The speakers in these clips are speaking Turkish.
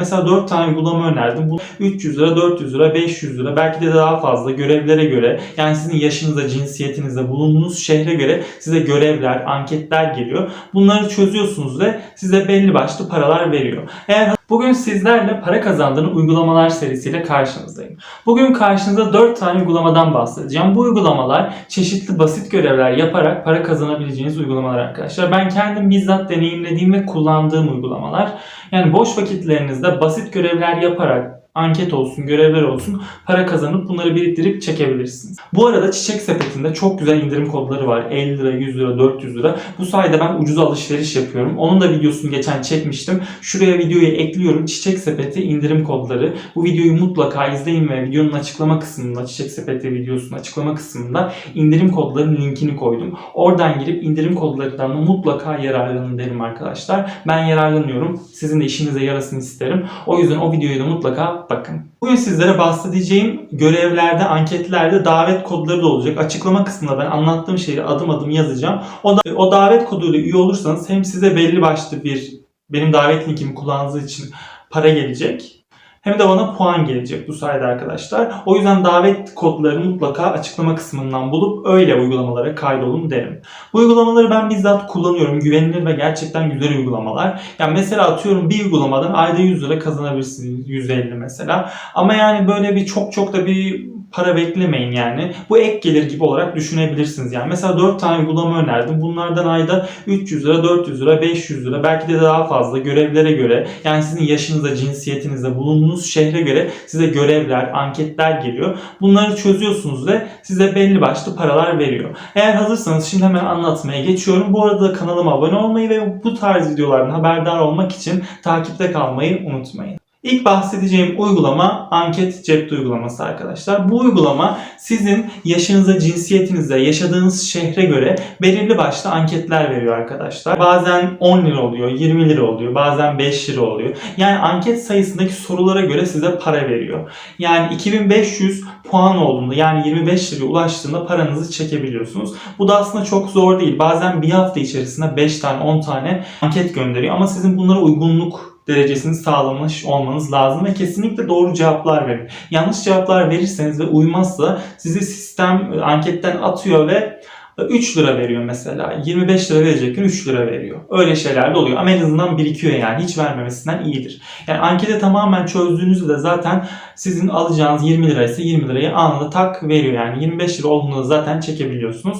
Mesela 4 tane uygulama önerdim. Bu 300 lira, 400 lira, 500 lira belki de daha fazla görevlere göre yani sizin yaşınıza, cinsiyetinize, bulunduğunuz şehre göre size görevler, anketler geliyor. Bunları çözüyorsunuz ve size belli başlı paralar veriyor. Eğer Bugün sizlerle para kazandığını uygulamalar serisiyle karşınızdayım. Bugün karşınıza 4 tane uygulamadan bahsedeceğim. Bu uygulamalar çeşitli basit görevler yaparak para kazanabileceğiniz uygulamalar arkadaşlar. Ben kendim bizzat deneyimlediğim ve kullandığım uygulamalar. Yani boş vakitlerinizde basit görevler yaparak anket olsun, görevler olsun para kazanıp bunları biriktirip çekebilirsiniz. Bu arada Çiçek Sepeti'nde çok güzel indirim kodları var. 50 lira, 100 lira, 400 lira. Bu sayede ben ucuz alışveriş yapıyorum. Onun da videosunu geçen çekmiştim. Şuraya videoyu ekliyorum. Çiçek Sepeti indirim kodları. Bu videoyu mutlaka izleyin ve videonun açıklama kısmında, Çiçek Sepeti videosunun açıklama kısmında indirim kodlarının linkini koydum. Oradan girip indirim kodlarından da mutlaka yararlanın derim arkadaşlar. Ben yararlanıyorum. Sizin de işinize yarasın isterim. O yüzden o videoyu da mutlaka bakın. Bugün sizlere bahsedeceğim görevlerde, anketlerde davet kodları da olacak. Açıklama kısmında ben anlattığım şeyi adım adım yazacağım. O, da, o davet koduyla üye olursanız hem size belli başlı bir benim davet linkimi kullandığınız için para gelecek. Hem de bana puan gelecek bu sayede arkadaşlar. O yüzden davet kodlarını mutlaka açıklama kısmından bulup öyle uygulamalara kaydolun derim. Bu uygulamaları ben bizzat kullanıyorum. Güvenilir ve gerçekten güzel uygulamalar. Yani mesela atıyorum bir uygulamadan ayda 100 lira kazanabilirsiniz. 150 mesela. Ama yani böyle bir çok çok da bir para beklemeyin yani. Bu ek gelir gibi olarak düşünebilirsiniz yani. Mesela 4 tane uygulama önerdim. Bunlardan ayda 300 lira, 400 lira, 500 lira belki de daha fazla görevlere göre yani sizin yaşınıza, cinsiyetinize, bulunduğunuz şehre göre size görevler, anketler geliyor. Bunları çözüyorsunuz ve size belli başlı paralar veriyor. Eğer hazırsanız şimdi hemen anlatmaya geçiyorum. Bu arada kanalıma abone olmayı ve bu tarz videolardan haberdar olmak için takipte kalmayı unutmayın. İlk bahsedeceğim uygulama anket cepte uygulaması arkadaşlar. Bu uygulama sizin yaşınıza, cinsiyetinize, yaşadığınız şehre göre belirli başlı anketler veriyor arkadaşlar. Bazen 10 lira oluyor, 20 lira oluyor, bazen 5 lira oluyor. Yani anket sayısındaki sorulara göre size para veriyor. Yani 2500 puan olduğunda yani 25 liraya ulaştığında paranızı çekebiliyorsunuz. Bu da aslında çok zor değil. Bazen bir hafta içerisinde 5 tane 10 tane anket gönderiyor ama sizin bunlara uygunluk derecesini sağlamış olmanız lazım ve kesinlikle doğru cevaplar verin. Yanlış cevaplar verirseniz ve uymazsa sizi sistem e, anketten atıyor ve 3 lira veriyor mesela. 25 lira verecekken 3 lira veriyor. Öyle şeyler de oluyor. Ama en azından birikiyor yani. Hiç vermemesinden iyidir. Yani anketi tamamen çözdüğünüzde de zaten sizin alacağınız 20 lira ise 20 lirayı anında tak veriyor. Yani 25 lira olduğunda da zaten çekebiliyorsunuz.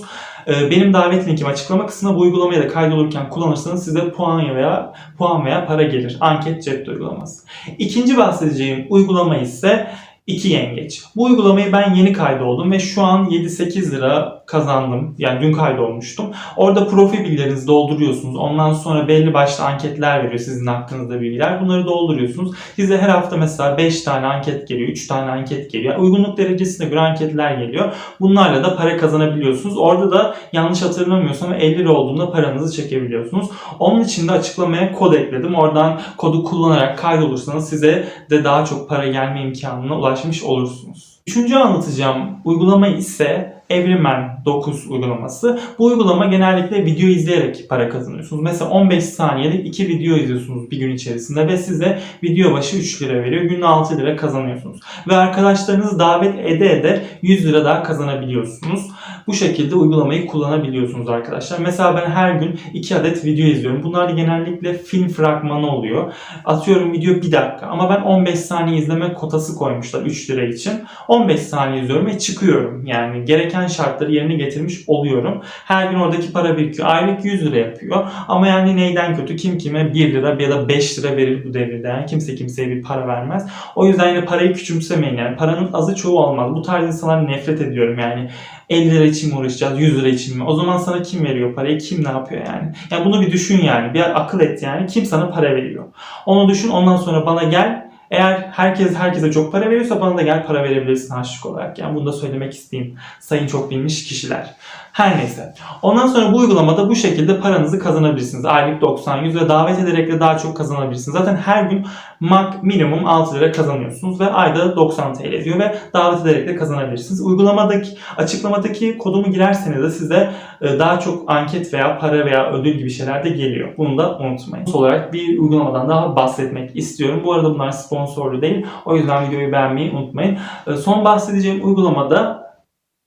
Ee, Benim davet linkim açıklama kısmına bu uygulamayı da kaydolurken kullanırsanız size puan veya puan veya para gelir. Anket cepte uygulaması. İkinci bahsedeceğim uygulama ise İki yengeç. Bu uygulamayı ben yeni kaydoldum ve şu an 7-8 lira kazandım. Yani dün kaydolmuştum. Orada profil bilgilerinizi dolduruyorsunuz. Ondan sonra belli başlı anketler veriyor sizin hakkınızda bilgiler. Bunları dolduruyorsunuz. Size her hafta mesela 5 tane anket geliyor, 3 tane anket geliyor. Uygunluk derecesine göre anketler geliyor. Bunlarla da para kazanabiliyorsunuz. Orada da yanlış hatırlamıyorsam 50 lira olduğunda paranızı çekebiliyorsunuz. Onun için de açıklamaya kod ekledim. Oradan kodu kullanarak kaydolursanız size de daha çok para gelme imkanına ulaşmış olursunuz. Üçüncü anlatacağım uygulama ise Everyman 9 uygulaması. Bu uygulama genellikle video izleyerek para kazanıyorsunuz. Mesela 15 saniyelik iki video izliyorsunuz bir gün içerisinde ve size video başı 3 lira veriyor. Günde 6 lira kazanıyorsunuz. Ve arkadaşlarınızı davet ede ede 100 lira daha kazanabiliyorsunuz. Bu şekilde uygulamayı kullanabiliyorsunuz arkadaşlar. Mesela ben her gün 2 adet video izliyorum. Bunlar genellikle film fragmanı oluyor. Atıyorum video 1 dakika ama ben 15 saniye izleme kotası koymuşlar 3 lira için. 15 saniye izliyorum ve çıkıyorum. Yani gereken şartları yerine getirmiş oluyorum. Her gün oradaki para birikiyor. Aylık 100 lira yapıyor. Ama yani neyden kötü? Kim kime 1 lira ya da 5 lira verir bu devirde. Yani kimse kimseye bir para vermez. O yüzden yine parayı küçümsemeyin. Yani paranın azı çoğu olmaz. Bu tarz insanlar nefret ediyorum yani. 50 lira için mi uğraşacağız? 100 lira için mi? O zaman sana kim veriyor parayı? Kim ne yapıyor yani? Yani bunu bir düşün yani. Bir akıl et yani. Kim sana para veriyor? Onu düşün. Ondan sonra bana gel. Eğer herkes herkese çok para veriyorsa bana da gel para verebilirsin harçlık olarak. Yani bunu da söylemek isteyeyim. Sayın çok bilmiş kişiler. Her neyse. Ondan sonra bu uygulamada bu şekilde paranızı kazanabilirsiniz. Aylık 90, 100 ve davet ederek de daha çok kazanabilirsiniz. Zaten her gün mak minimum 6 lira kazanıyorsunuz ve ayda 90 TL ediyor ve davet ederek de kazanabilirsiniz. Uygulamadaki açıklamadaki kodumu girerseniz de size e, daha çok anket veya para veya ödül gibi şeyler de geliyor. Bunu da unutmayın. Son olarak bir uygulamadan daha bahsetmek istiyorum. Bu arada bunlar sponsorlu değil. O yüzden videoyu beğenmeyi unutmayın. E, Son bahsedeceğim uygulamada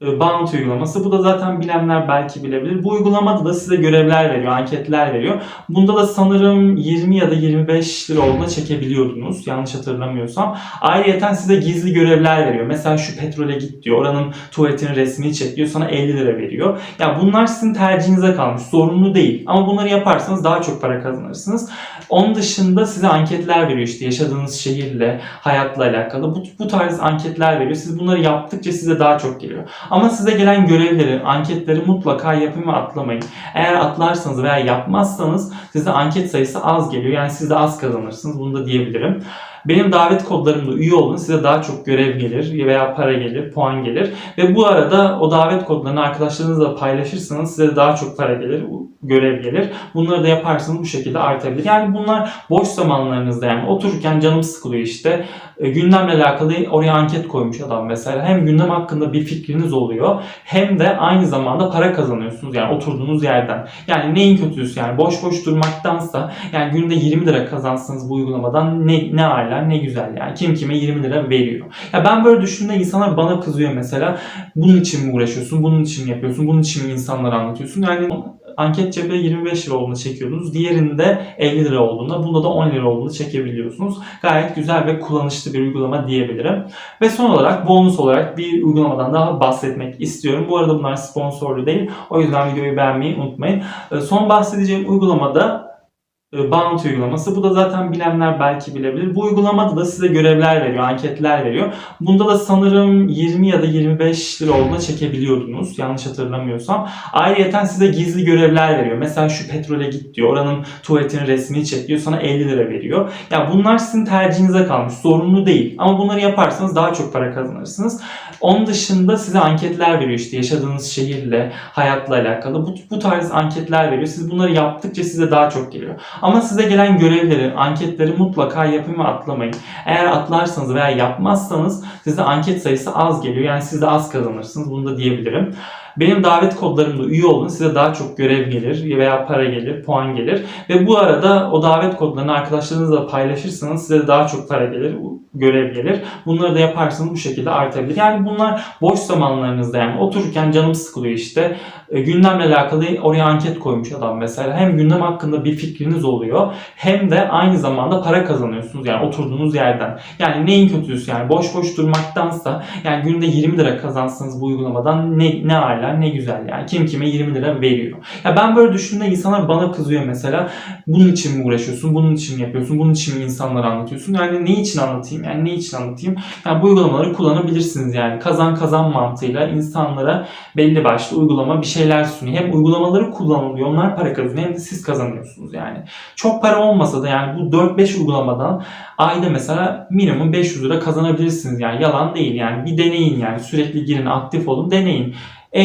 e, Bounty uygulaması. Bu da zaten bilenler belki bilebilir. Bu uygulamada da size görevler veriyor, anketler veriyor. Bunda da sanırım 20 ya da 25 lira olduğuna çekebiliyordunuz. Yanlış hatırlamıyorsam. Ayrıyeten size gizli görevler veriyor. Mesela şu petrole git diyor. Oranın tuvaletinin resmini çek diyor. Sana 50 lira veriyor. Ya bunlar sizin tercihinize kalmış. Zorunlu değil. Ama bunları yaparsanız daha çok para kazanırsınız. Onun dışında size anketler veriyor işte yaşadığınız şehirle, hayatla alakalı. Bu, bu tarz anketler veriyor. Siz bunları yaptıkça size daha çok geliyor. Ama size gelen görevleri, anketleri mutlaka yapın ve atlamayın. Eğer atlarsanız veya yapmazsanız size anket sayısı az geliyor. Yani siz de az kazanırsınız. Bunu da diyebilirim. Benim davet kodlarımda üye olun. Size daha çok görev gelir veya para gelir, puan gelir. Ve bu arada o davet kodlarını arkadaşlarınızla paylaşırsanız size daha çok para gelir, görev gelir. Bunları da yaparsanız bu şekilde artabilir. Yani bunlar boş zamanlarınızda yani otururken canım sıkılıyor işte. E, gündemle alakalı oraya anket koymuş adam mesela. Hem gündem hakkında bir fikriniz oluyor hem de aynı zamanda para kazanıyorsunuz yani oturduğunuz yerden. Yani neyin kötüsü yani boş boş durmaktansa yani günde 20 lira kazansanız bu uygulamadan ne, ne ala ne güzel yani. Kim kime 20 lira veriyor. Ya ben böyle düşündüğümde insanlar bana kızıyor mesela. Bunun için mi uğraşıyorsun? Bunun için mi yapıyorsun? Bunun için mi insanlara anlatıyorsun? Yani anket cebe 25 lira olduğunda çekiyordunuz. Diğerinde 50 lira olduğunda, bunda da 10 lira olduğunda çekebiliyorsunuz. Gayet güzel ve kullanışlı bir uygulama diyebilirim. Ve son olarak bonus olarak bir uygulamadan daha bahsetmek istiyorum. Bu arada bunlar sponsorlu değil. O yüzden videoyu beğenmeyi unutmayın. Ee, Son bahsedeceğim uygulamada e, Bounty uygulaması. Bu da zaten bilenler belki bilebilir. Bu uygulamada da size görevler veriyor, anketler veriyor. Bunda da sanırım 20 ya da 25 lira olduğuna çekebiliyordunuz. Yanlış hatırlamıyorsam. Ayrıyeten size gizli görevler veriyor. Mesela şu petrole git diyor. Oranın tuvaletinin resmini çek diyor. Sana 50 lira veriyor. Ya bunlar sizin tercihinize kalmış. Zorunlu değil. Ama bunları yaparsanız daha çok para kazanırsınız. Onun dışında size anketler veriyor işte yaşadığınız şehirle, hayatla alakalı. Bu, bu tarz anketler veriyor. Siz bunları yaptıkça size daha çok geliyor. Ama size gelen görevleri, anketleri mutlaka yapın ve atlamayın. Eğer atlarsanız veya yapmazsanız size anket sayısı az geliyor. Yani siz de az kazanırsınız. Bunu da diyebilirim. Benim davet kodlarımda üye olun. Size daha çok görev gelir veya para gelir, puan gelir. Ve bu arada o davet kodlarını arkadaşlarınızla paylaşırsanız size daha çok para gelir, görev gelir. Bunları da yaparsanız bu şekilde artabilir. Yani bunlar boş zamanlarınızda yani otururken canım sıkılıyor işte. E, gündemle alakalı oraya anket koymuş adam mesela. Hem gündem hakkında bir fikriniz oluyor hem de aynı zamanda para kazanıyorsunuz yani oturduğunuz yerden. Yani neyin kötüsü yani boş boş durmaktansa yani günde 20 lira kazansanız bu uygulamadan ne, ne ala ne güzel yani. Kim kime 20 lira veriyor. Ya ben böyle düşündüğümde insanlar bana kızıyor mesela. Bunun için mi uğraşıyorsun? Bunun için mi yapıyorsun? Bunun için mi insanlara anlatıyorsun? Yani ne için anlatayım? Yani ne için anlatayım? Yani bu uygulamaları kullanabilirsiniz yani. Kazan kazan mantığıyla insanlara belli başlı uygulama bir şeyler sunuyor. Hem uygulamaları kullanılıyor. Onlar para kazanıyor hem de siz kazanıyorsunuz yani. Çok para olmasa da yani bu 4-5 uygulamadan ayda mesela minimum 500 lira kazanabilirsiniz yani. Yalan değil yani. Bir deneyin yani. Sürekli girin, aktif olun, deneyin.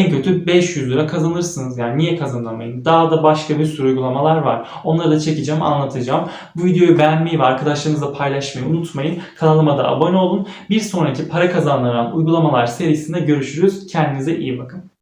En kötü 500 lira kazanırsınız yani niye kazanamayın? Daha da başka bir sürü uygulamalar var. Onları da çekeceğim, anlatacağım. Bu videoyu beğenmeyi ve arkadaşlarınızla paylaşmayı unutmayın. Kanalıma da abone olun. Bir sonraki para kazandıran uygulamalar serisinde görüşürüz. Kendinize iyi bakın.